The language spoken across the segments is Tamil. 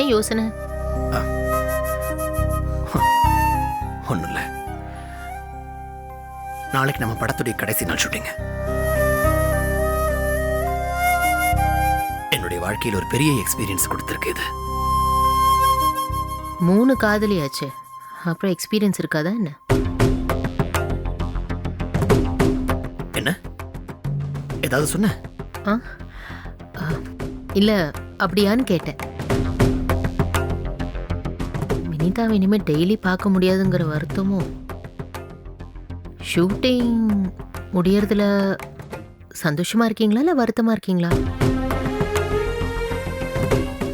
என்ன யோசனை? ஒன்றும் இல்லை நாளைக்கு நம்ம படத்துடைய கடைசி நாள் ஷூட்டிங் என்னுடைய வாழ்க்கையில் ஒரு பெரிய எக்ஸ்பீரியன்ஸ் கொடுத்துருக்கு இது. மூணு காதலியாச்சு. அப்புறம் எக்ஸ்பீரியன்ஸ் இருக்காதா என்ன? என்ன? ஏதாவது சொன்ன? இல்ல அப்படியான்னு கேட்டேன். வினிதாவை இனிமே டெய்லி பார்க்க முடியாதுங்கிற வருத்தமும் ஷூட்டிங் முடியறதுல சந்தோஷமா இருக்கீங்களா இல்ல வருத்தமா இருக்கீங்களா?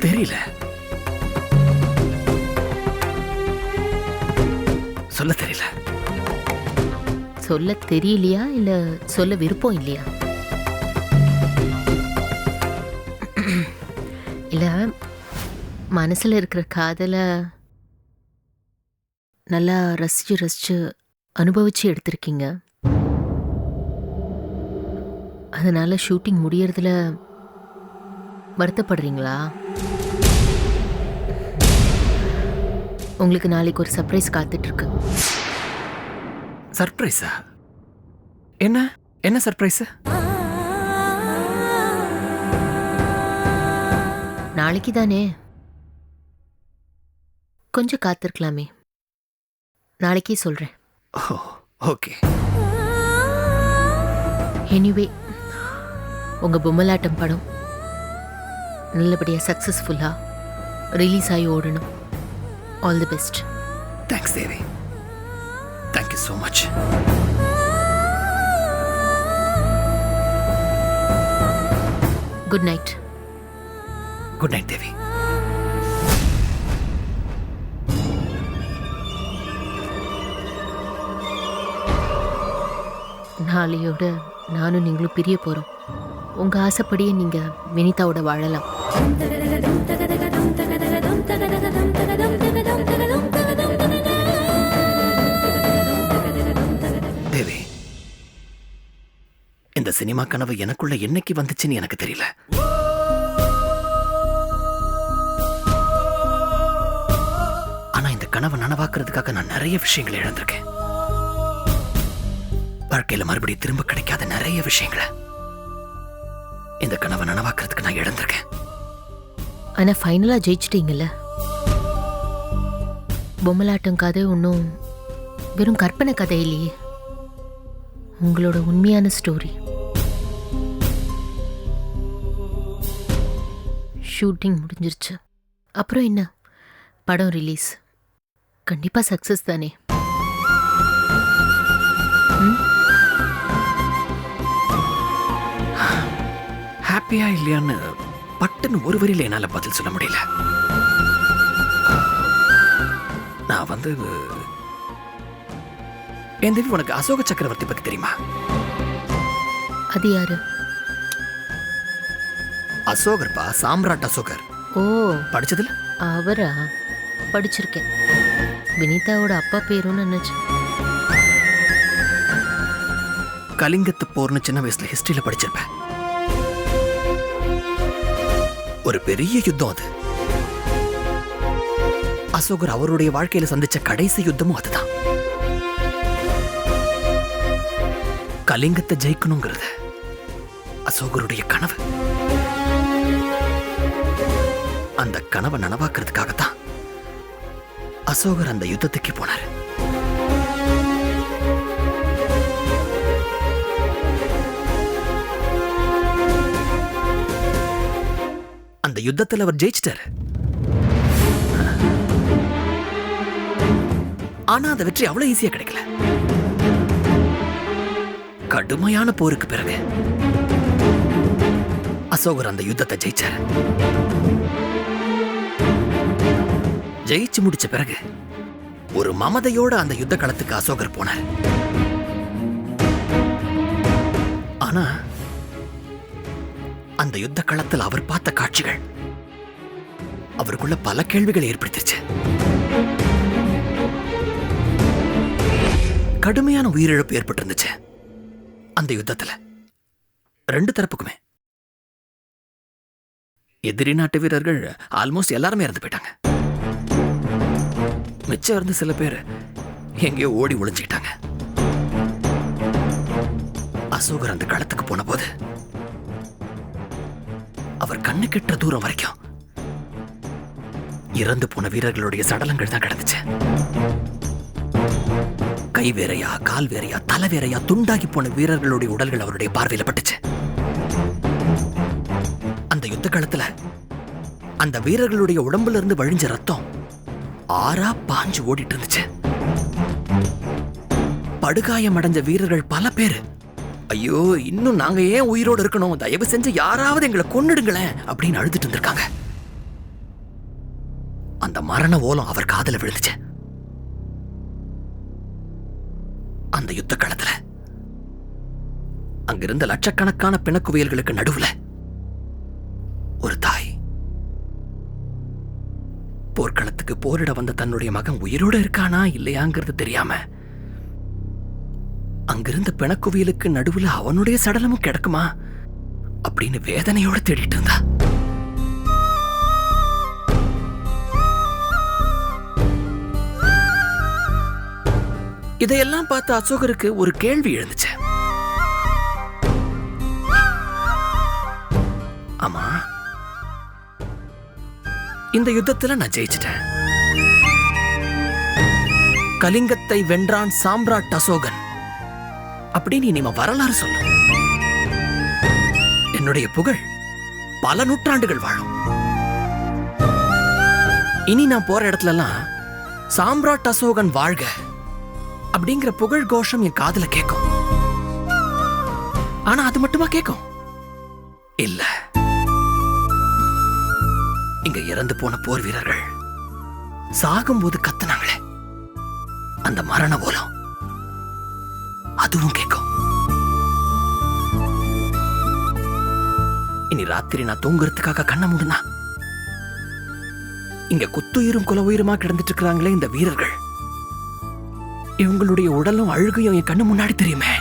தெரியல. சொல்ல தெரியல. சொல்ல தெரியலையா இல்ல சொல்ல விருப்பம் இல்லையா? இல்ல மனசுல இருக்கிற காதல நல்லா ரசிச்சு ரசிச்சு அனுபவிச்சு எடுத்திருக்கீங்க. அதனால ஷூட்டிங் முடியறதுல வருத்தப்படுறீங்களா? உங்களுக்கு நாளைக்கு ஒரு சர்ப்ரைஸ் காத்துட்டு இருக்கு சர்ப்ரைஸா? என்ன? என்ன சர்ப்ரைஸ்? நாளைக்கு தானே கொஞ்சம் காத்திருக்கலாமே. நாளைக்கே சொல்றேன். ஓ ஓகே. எனிவே உங்க பொம்மலாட்டம் படம் நல்லபடியா சக்சஸ்ஃபுல்லா ரிலீஸ் ஆகி ஓடணும். All the best thanks Devi thank you so much good night good night Devi நாளையோட நானும் நீங்களும் பிரிய போறோம். உங்க ஆசைப்படியே நீங்க வினிதாவோட வாழலாம். தேவி இந்த சினிமா கனவு எனக்குள்ள என்னைக்கு வந்துச்சுன்னு எனக்கு தெரியல. ஆனா இந்த கனவை நனவாக்குறதுக்காக நான் நிறைய விஷயங்களை இழந்திருக்கேன். வாழ்க்கையில மறுபடியும் திரும்ப கிடைக்காத நிறைய விஷயங்களை இந்த கனவை நனவாக்குறதுக்கு நான் இழந்திருக்கேன். ஆனா ஃபைனலா ஜெயிச்சிட்டீங்கல்ல? பொம்மலாட்டம் கதை ஒன்றும் வெறும் கற்பனை கதை இல்லையே. உங்களோட உண்மையான ஸ்டோரி ஷூட்டிங் முடிஞ்சிருச்சு. அப்புறம் என்ன? படம் ரிலீஸ் கண்டிப்பா சக்ஸஸ் தானே. ஹாப்பியா இல்லையான்னு பட்டுன்னு ஒரு வரியில என்னால பதில் சொல்ல முடியல. நான் வந்து என் தேவி உனக்கு அசோக சக்கரவர்த்தி பத்தி தெரியுமா? அது யாரு? அசோகர்பா சாம்ராட் அசோகர். ஓ. படிச்சதுல? அவரா? படிச்சிருக்கேன். வினிதாவோட அப்பா பேருன்னு நினைச்சேன் கலிங்கத்து போர்னு சின்ன வயசுல ஹிஸ்டரியில படிச்சிருப்பேன். ஒரு பெரிய யுத்தம் அது. அசோகர் அவருடைய வாழ்க்கையில சந்திச்ச கடைசி யுத்தமும் அதுதான். கலிங்கத்தை ஜெயிக்கணுங்கிறது அசோகருடைய கனவு. அந்த கனவை நனவாக்குறதுக்காகத்தான் அசோகர் அந்த யுத்தத்துக்கு போனார். அந்த யுத்தத்தில் அவர் ஜெயிச்சிட்டாரு. ஆனா அந்த வெற்றி அவ்வளவு ஈஸியா கிடைக்கல. கடுமையான போருக்கு பிறகு அசோகர் அந்த யுத்தத்தை ஜெயிச்சார். ஜெயிச்சு முடிச்ச பிறகு ஒரு மமதையோட அந்த யுத்த களத்துக்கு அசோகர் போனார். ஆனா அந்த யுத்த களத்தில் அவர் பார்த்த காட்சிகள். அவருக்குள்ள பல கேள்விகள் ஏற்படுத்திருச்சு. கடுமையான உயிரிழப்பு ஏற்பட்டிருந்துச்சு. அந்த யுத்தத்துல. ரெண்டு தரப்புக்குமே. எதிரி நாட்டு வீரர்கள் ஆல்மோஸ்ட் எல்லாருமே இறந்து போயிட்டாங்க. மிச்சம் இருந்து சில பேர் எங்கேயோ ஓடி ஒளிஞ்சுக்கிட்டாங்க. அசோகர் அந்த களத்துக்கு போன போது அவர் கண்ணு கெட்டுற தூரம் வரைக்கும் இறந்து போன வீரர்களுடைய சடலங்கள் தான் கிடந்துச்சு. கை வேறையா கால் வேறையா தலை வேறையா துண்டாகி போன வீரர்களுடைய உடல்கள் அவருடைய பார்வையில் பட்டுச்சு. அந்த யுத்த காலத்துல அந்த வீரர்களுடைய உடம்புல இருந்து வழிஞ்ச ரத்தம் ஆறா பாஞ்சு ஓடிட்டு இருந்துச்சு. படுகாயம் அடைஞ்ச வீரர்கள் பல பேர் ஐயோ இன்னும் நாங்க ஏன் உயிரோடு இருக்கணும்? தயவு செஞ்சு யாராவது எங்களை கொன்னுடுங்களேன் அப்படின்னு அழுதுட்டு இருந்திருக்காங்க. அந்த மரண ஓலம் அவர் காதல விழுந்துச்சு. அந்த யுத்த களத்துல அங்கிருந்த லட்சக்கணக்கான பிணக்குவியல்களுக்கு நடுவுல ஒரு தாய் போர்க்களத்துக்கு போரிட வந்த தன்னுடைய மகன் உயிரோட இருக்கானா இல்லையாங்கிறது தெரியாம அங்கிருந்த பிணக்குவியலுக்கு நடுவுல அவனுடைய சடலமும் கிடக்குமா? அப்படின்னு வேதனையோட தேடிட்டு இருந்தா. இதையெல்லாம் பார்த்து அசோகருக்கு ஒரு கேள்வி எழுந்துச்சு. ஆமா. இந்த யுத்தத்துல நான் ஜெயிச்சிட்டேன். கலிங்கத்தை வென்றான் சாம்ராட் அசோகன். அப்படின்னு இனிமே வரலாறு சொல்லும் என்னுடைய புகழ் பல நூற்றாண்டுகள் வாழும். இனி நான் போற இடத்துல எல்லாம் சாம்ராட் அசோகன் வாழ்க அப்படிங்கிற புகழ் கோஷம் என் காதுல கேட்கும் ஆனா அது மட்டுமா கேட்கும் இல்ல. இங்க இறந்து போன போர் வீரர்கள் சாகும்போது கத்துனாங்களே. அந்த மரண ஓலம் அதுவும் கேட்கும். இனி ராத்திரி நான் தூங்குறதுக்காக கண்ண மூடுனா? இங்க குத்துயிரும் குல உயிருமா கிடந்துட்டு இருக்கிறாங்களே இந்த வீரர்கள். இவங்களுடைய உடலும் அழுகையும் என் கண்ணு முன்னாடி தெரியுமே.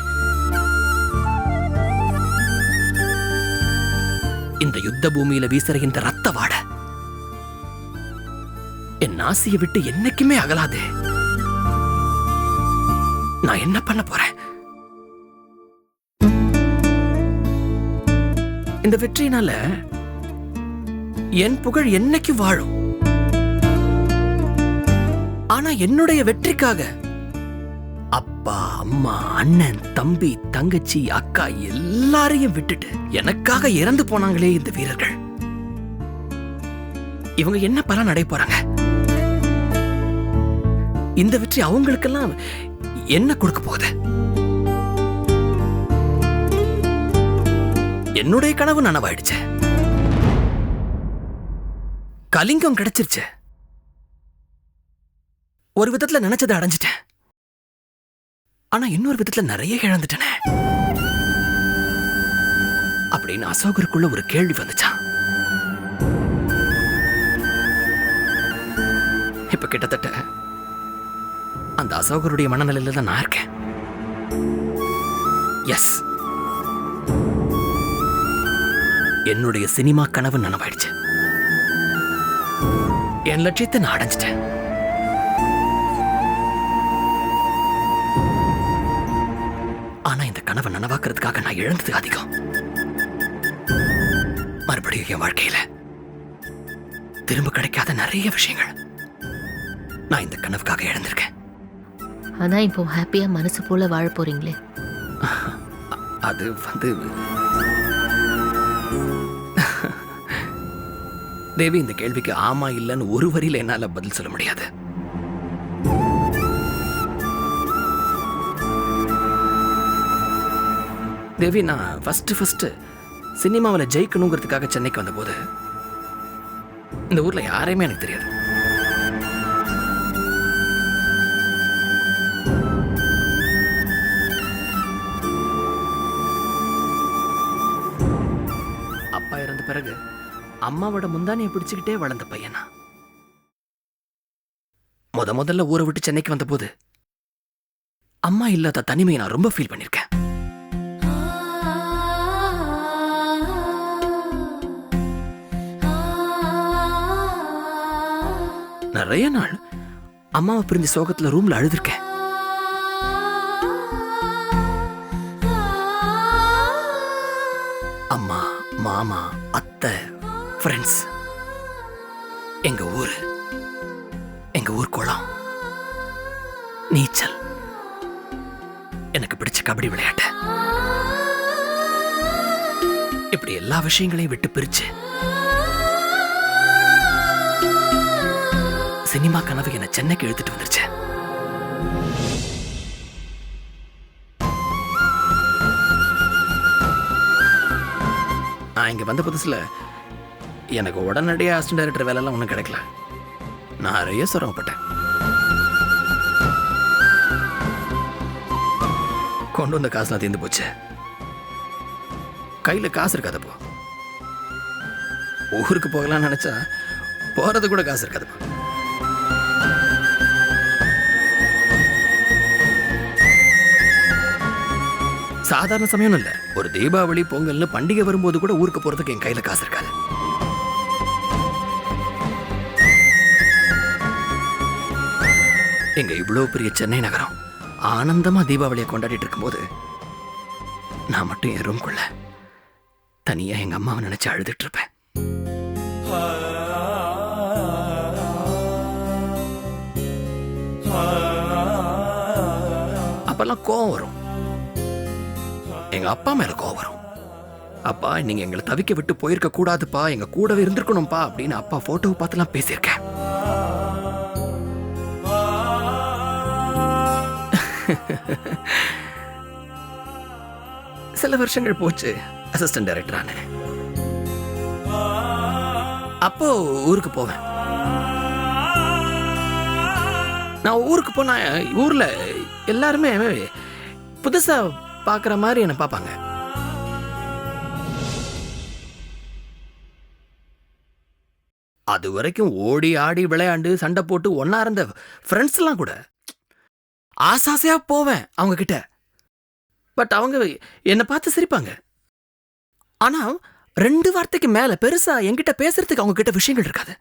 இந்த யுத்த பூமியில வீசுற இந்த ரத்த வாட என் நாசியை விட்டு என்னைக்குமே அகலாதே. நான் என்ன பண்ண போறேன்? இந்த வெற்றினால என் புகழ் என்னைக்கு வாழும்? ஆனா என்னுடைய வெற்றிக்காக அப்பா அம்மா அண்ணன் தம்பி தங்கச்சி அக்கா எல்லாரையும் விட்டுட்டு எனக்காக இறந்து போனாங்களே இந்த வீரர்கள். இவங்க என்ன பலன் அடைய போறாங்க? இந்த வெற்றி அவங்களுக்கெல்லாம் என்ன கொடுக்க போகுது? என்னுடைய கனவு நனவாயிடுச்சு. கலிங்கம் கிடைச்சிருச்சு. ஒரு விதத்துல நினைச்சதை அடைஞ்சிட்டேன். ஆனா இன்னொரு விதத்துல நிறைய இழந்துட்டேனே. அப்படின்னு அசோகருக்குள்ள ஒரு கேள்வி வந்துச்சான் இப்ப கிட்டத்தட்ட அந்த அசோகருடைய மனநிலையில தான் நான் இருக்கேன். எஸ் என்னுடைய சினிமா கனவு நனவாயிடுச்சு. என் லட்சியத்தை நான் அடைஞ்சிட்டேன். ஆனா இந்த கனவை நனவாக்குறதுக்காக நான் இழந்தது அதிகம். மறுபடியும் என் வாழ்க்கையில திரும்ப கிடைக்காத நிறைய விஷயங்கள் நான் இந்த கனவுக்காக இழந்திருக்கேன் அதான் இப்போ ஹாப்பியா மனசு போல வாழ போறீங்களே. அது வந்து தேவி இந்த கேள்விக்கு ஆமா இல்லைன்னு ஒரு வரியில என்னால பதில் சொல்ல முடியாது. தேவி நான் ஃபர்ஸ்ட் ஃபஸ்ட்டு சினிமாவில் ஜெயிக்கணுங்கிறதுக்காக சென்னைக்கு வந்தபோது இந்த ஊர்ல யாரையுமே எனக்கு தெரியாது. அம்மாவோட முந்தானியை பிடிச்சுக்கிட்டே வளர்ந்த பையனா? முத முதல்ல ஊரை விட்டு சென்னைக்கு வந்தபோது அம்மா இல்லாத தனிமையை நான் ரொம்ப ஃபீல் பண்ணிருக்கேன். நிறைய நாள் அம்மாவை பிரிஞ்ச சோகத்துல ரூம்ல அழுதுருக்கேன். அம்மா மாமா அத்தை ஃப்ரெண்ட்ஸ் எங்க ஊர் எங்க ஊர் குளம் நீச்சல். எனக்கு பிடிச்ச கபடி விளையாட்டு. இப்படி எல்லா விஷயங்களையும் விட்டு பிரிச்சு சினிமா கனவு என்ன சென்னைக்கு இழுத்துட்டு வந்துருச்சு. நான் இங்க வந்த புதுசுல எனக்கு உடனடியாக அசிஸ்டன்ட் டைரக்டர் வேலைலாம் ஒன்றும் கிடைக்கல. நான் நிறைய சிரமப்பட்டேன். கொண்டு வந்த காசுலாம் தீர்ந்து போச்சு. கையில காசு இருக்காதப்போ ஊருக்கு போகலாம்னு நினைச்சா போறது கூட காசு இருக்காதுப்போ சாதாரண சமயம் இல்ல. ஒரு தீபாவளி பொங்கல்னு பண்டிகை வரும்போது கூட ஊருக்கு போறதுக்கு என் கையில காசு இருக்காது. எங்க இவ்வளோ பெரிய சென்னை நகரம்? ஆனந்தமா தீபாவளியை கொண்டாடிட்டு இருக்கும்போது நான் மட்டும் என் ரூம்குள்ள தனியா எங்க அம்மாவை நினைச்சு அழுதுட்டு இருப்பேன். அப்பெல்லாம் கோவம் வரும். எங்க அப்பா மேல கோவம் வரும். அப்பா நீங்க எங்களை தவிக்க விட்டு போயிருக்க கூடாதுப்பா எங்க கூடவே இருந்திருக்கணும்ப்பா அப்படின்னு அப்பா போட்டோவை பார்த்துலாம் பேசியிருக்கேன். சில வருஷங்கள் போச்சு அசிஸ்டன்ட் டைரக்டர் அப்போ ஊருக்கு போவேன். நான் ஊருக்கு போனா ஊர்ல எல்லாருமே புதுசா பார்க்குற மாதிரி என்னை பார்ப்பாங்க. அது வரைக்கும் ஓடி ஆடி விளையாண்டு சண்டை போட்டு ஒன்னா இருந்த ஃப்ரெண்ட்ஸ்லாம் கூட ஆசாசையாக போவேன் அவங்க கிட்ட பட் அவங்க என்னை பார்த்து சிரிப்பாங்க. ஆனா ரெண்டு வார்த்தைக்கு மேல பெருசா என்கிட்ட பேசுறதுக்கு அவங்க கிட்ட விஷயங்கள் இருக்காது.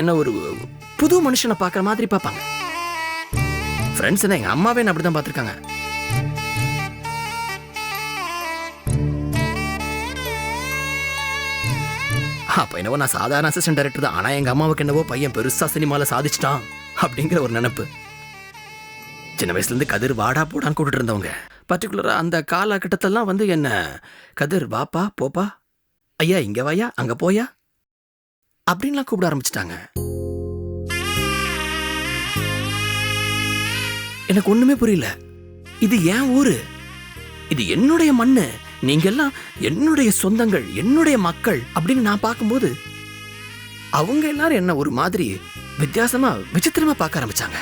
என்ன ஒரு புது மனுஷனை பார்க்குற மாதிரி பார்ப்பாங்க. ஃப்ரெண்ட்ஸ் எங்க அம்மாவே என்ன அப்படிதான் பார்த்துருக்காங்க. அப்போ என்னவோ நான் சாதாரண அசிஸ்டன்ட் டைரக்டர் தான். ஆனா எங்க அம்மாவுக்கு என்னவோ பையன் பெருசா சினிமாவில் சாதிச்சிட்டான். அப்படிங்கிற ஒரு நினைப்பு. சின்ன வயசுல இருந்து கதிர் வாடா போடான்னு கூப்பிட்டு இருந்தவங்க. பர்டிகுலராக அந்த காலகட்டத்தெல்லாம் வந்து என்ன கதிர் வாப்பா போப்பா ஐயா இங்கே வாயா அங்க போயா? அப்படின்லாம் கூப்பிட ஆரம்பிச்சிட்டாங்க. எனக்கு ஒண்ணுமே புரியல. இது என் ஊரு? இது என்னுடைய மண்ணு. நீங்க எல்லாம் என்னுடைய சொந்தங்கள் என்னுடைய மக்கள் அப்படின்னு நான் பார்க்கும்போது அவங்க எல்லாரும் என்ன ஒரு மாதிரி வித்தியாசமா விசித்திரமா பார்க்க ஆரம்பிச்சாங்க.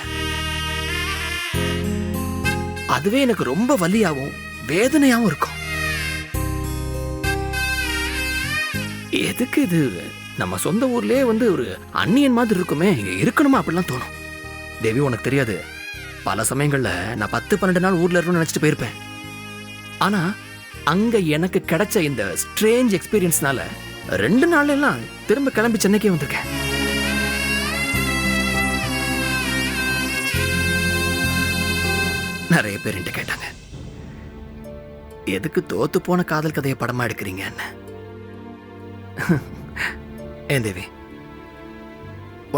அதுவே எனக்கு ரொம்ப வலியாவும் வேதனையாவும் இருக்கும். எதுக்கு இது? நம்ம சொந்த ஊர்லயே வந்து ஒரு அந்நியன் மாதிரி இருக்குமே இங்க இருக்கணுமா அப்படிலாம் தோணும். தேவி உனக்கு தெரியாது. பல சமயங்கள்ல நான் பத்து பன்னெண்டு நாள் ஊர்ல இருக்கணும்னு நினைச்சிட்டு போயிருப்பேன். ஆனா அங்க எனக்கு கிடைச்ச இந்த ஸ்ட்ரேஞ்ச் எக்ஸ்பீரியன்ஸ்னால ரெண்டு நாள்ல எல்லாம் திரும்ப கிளம்பி சென்னைக்கே வந்திருக்கேன். நிறைய பேர் என்கிட்ட கேட்டாங்க. எதுக்கு தோத்து போன காதல் கதையை படமா எடுக்கிறீங்கன்னு ஏன் தேவி?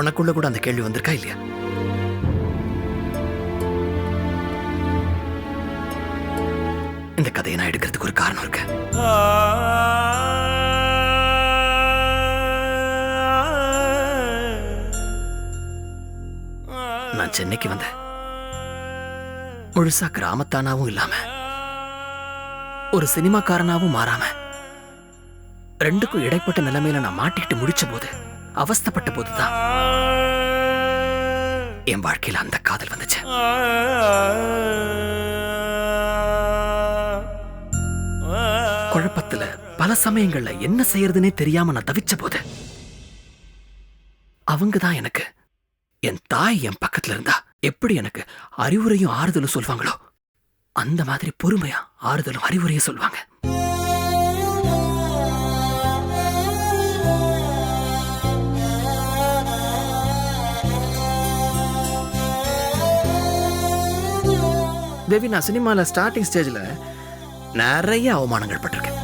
உனக்குள்ள கூட அந்த கேள்வி வந்திருக்கா இல்லையா? இந்த கதையை நான் எடுக்கிறதுக்கு ஒரு காரணம் இருக்கு. நான் சென்னைக்கு வந்தேன். முழுசா கிராமத்தானாவும் இல்லாம ஒரு சினிமாக்காரனாவும் மாறாம ரெண்டுக்கும் இடைப்பட்ட நிலைமையில நான் மாட்டிக்கிட்டு முடிச்ச போது அவஸ்தைப்பட்ட போதுதான் என் வாழ்க்கையில அந்த காதல் வந்துச்சு. குழப்பத்துல பல சமயங்கள்ல என்ன செய்யறதுன்னே தெரியாம நான் தவிச்ச போது அவங்க தான் எனக்கு என் தாய் என் பக்கத்துல இருந்தா எப்படி எனக்கு அறிவுரையும் ஆறுதலும் சொல்வாங்களோ? அந்த மாதிரி பொறுமையா ஆறுதலும் அறிவுரையும் சொல்வாங்க. தேவி நான் சினிமால ஸ்டார்டிங் ஸ்டேஜ்ல நிறைய அவமானங்கள் பட்டிருக்கேன்.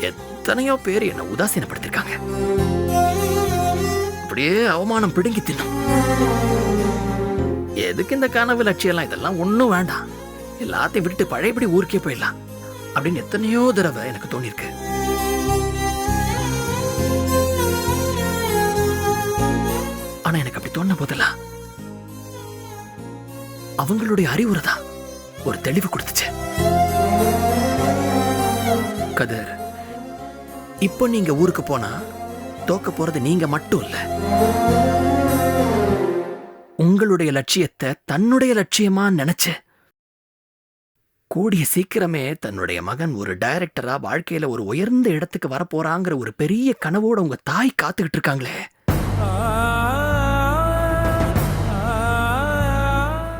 எத்தனையோ பேர் என்னை உதாசீனப்படுத்திருக்காங்க. அப்படியே அவமானம் பிடுங்கி தின்னும். எதுக்கு இந்த கனவு லட்சியெல்லாம் இதெல்லாம் ஒன்றும் வேண்டாம். எல்லாத்தையும் விட்டுட்டு பழையபடி ஊருக்கே போயிடலாம். அப்படின்னு எத்தனையோ தடவை எனக்கு தோணியிருக்கு. ஆனா எனக்கு அப்படி தோண போதெல்லாம் அவங்களுடைய அறிவுரை தான் ஒரு தெளிவு கொடுத்துச்சு. கதர் இப்போ நீங்க ஊருக்கு போனா தோக்க போறது நீங்க மட்டும் இல்ல. உங்களுடைய லட்சியத்தை தன்னுடைய லட்சியமா நினைச்சு. கூடிய சீக்கிரமே தன்னுடைய மகன் ஒரு டைரக்டரா வாழ்க்கையில ஒரு உயர்ந்த இடத்துக்கு வரப்போறாங்கிற ஒரு பெரிய கனவோட உங்க தாய் காத்துக்கிட்டு இருக்காங்களே.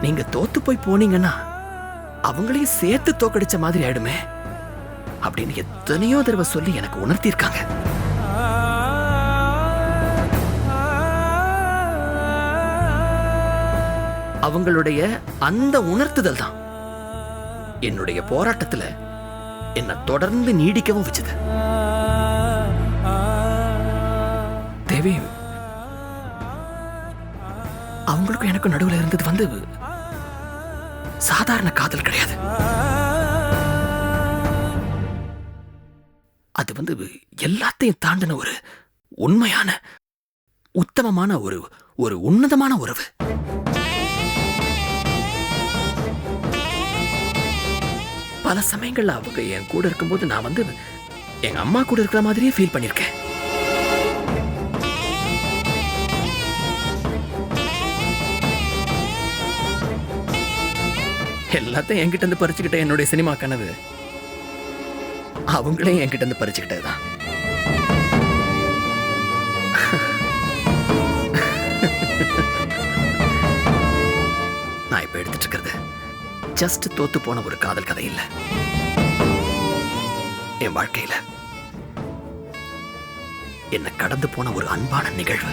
நீங்க தோத்து போய் போனீங்கன்னா அவங்களையும் சேர்த்து தோக்கடிச்ச மாதிரி ஆயிடுமே. அப்படின்னு எத்தனையோ தடவை சொல்லி எனக்கு உணர்த்தியிருக்காங்க. அவங்களுடைய அந்த உணர்த்துதல் தான். என்னுடைய போராட்டத்துல என்ன தொடர்ந்து நீடிக்கவும் வச்சது. தேவி அவங்களுக்கும் எனக்கும் நடுவுல இருந்தது வந்து சாதாரண காதல் கிடையாது. அது வந்து எல்லாத்தையும் தாண்டின ஒரு உண்மையான உத்தமமான ஒரு ஒரு உன்னதமான உறவு. பல சமயங்கள்ல அவங்க என் கூட இருக்கும்போது நான் வந்து எங்க அம்மா கூட இருக்கிற மாதிரியே ஃபீல் பண்ணிருக்கேன் எல்லாத்தையும் என்கிட்ட இருந்து பறிச்சுக்கிட்ட என்னுடைய சினிமா கனவு. அவங்களே என்கிட்ட இருந்து பறிச்சுக்கிட்டதுதான் ஜஸ்ட் தோத்து போன ஒரு காதல் கதை இல்ல. என் வாழ்க்கையில என்ன கடந்து போன ஒரு அன்பான நிகழ்வு.